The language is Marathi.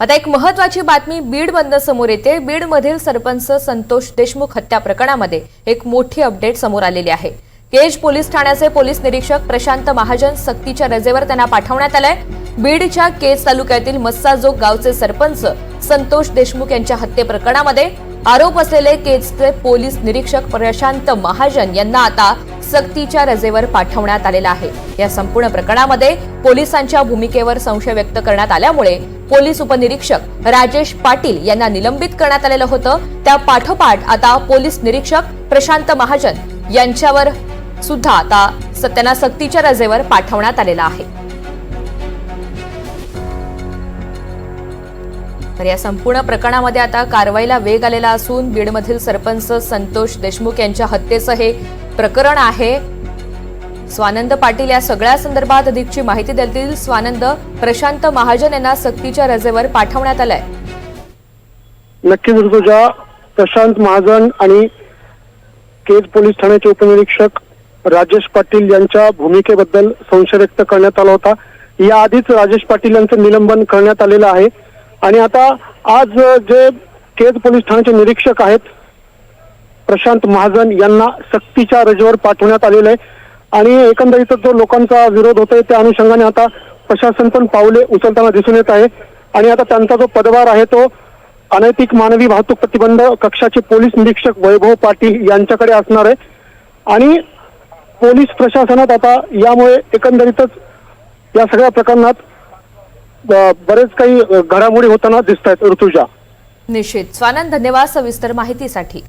आता एक महत्वाची बातमी बीड बंद समोर येते. बीडमधील सरपंच संतोष देशमुख हत्या प्रकरणामध्ये एक मोठी अपडेट समोर आलेली आहे. केज पोलीस ठाण्याचे पोलीस निरीक्षक प्रशांत महाजन सक्तीच्या रजेवर त्यांना पाठवण्यात आलंय. बीडच्या केज तालुक्यातील मस्साजोग गावचे सरपंच संतोष देशमुख यांच्या हत्ये प्रकरणामध्ये आरोप असलेले केजचे पोलीस निरीक्षक प्रशांत महाजन यांना आता सक्तीच्या रजेवर पाठवण्यात आलेला आहे. या संपूर्ण प्रकरणामध्ये पोलिसांच्या भूमिकेवर संशय व्यक्त करण्यात आल्यामुळे पोलीस उपनिरीक्षक राजेश पाटील यांना निलंबित करण्यात आलेलं होतं. त्या पाठोपाठ आता पोलीस निरीक्षक प्रशांत महाजन यांच्यावर सुद्धा आता स- त्यांना सक्तीच्या रजेवर पाठवण्यात आलेला आहे. तर या संपूर्ण प्रकरणामध्ये आता कारवाईला वेग आलेला असून बीडमधील सरपंच संतोष देशमुख यांच्या हत्येचं हे प्रकरण आहे. स्वानंद पाटील या सगळ्या संदर्भात अधिकची माहिती देतील. स्वानंद प्रशांत महाजन यांना सक्तीच्या रजेवर पाठवण्यात आलंय. नक्कीच ऋतुजा प्रशांत महाजन आणि केज पोलीस ठाण्याचे उपनिरीक्षक राजेश पाटील यांच्या भूमिकेबद्दल संशय व्यक्त करण्यात आला होता. याआधीच राजेश पाटील यांचं निलंबन करण्यात आलेलं आहे. आणि आता आज जे केज पोलीस ठाण्याचे निरीक्षक आहेत प्रशांत महाजन यांना सक्तीच्या रजेवर पाठवण्यात आलेलं आहे. आणि एकंदरीतच जो लोकांचा विरोध होतोय त्या अनुषंगाने आता प्रशासन पण पावले उचलताना दिसून येत आहे. आणि आता त्यांचा जो पदभार आहे तो अनैतिक मानवी वाहतूक प्रतिबंध कक्षाचे पोलीस निरीक्षक वैभव पाटील यांच्याकडे असणार आहे. आणि पोलीस प्रशासनात आता यामुळे एकंदरीतच या सगळ्या प्रकरणात बरेच काही घडामोडी होताना दिसत आहेत ऋतुजा. निश्चित. स्वानंद धन्यवाद सविस्तर माहितीसाठी.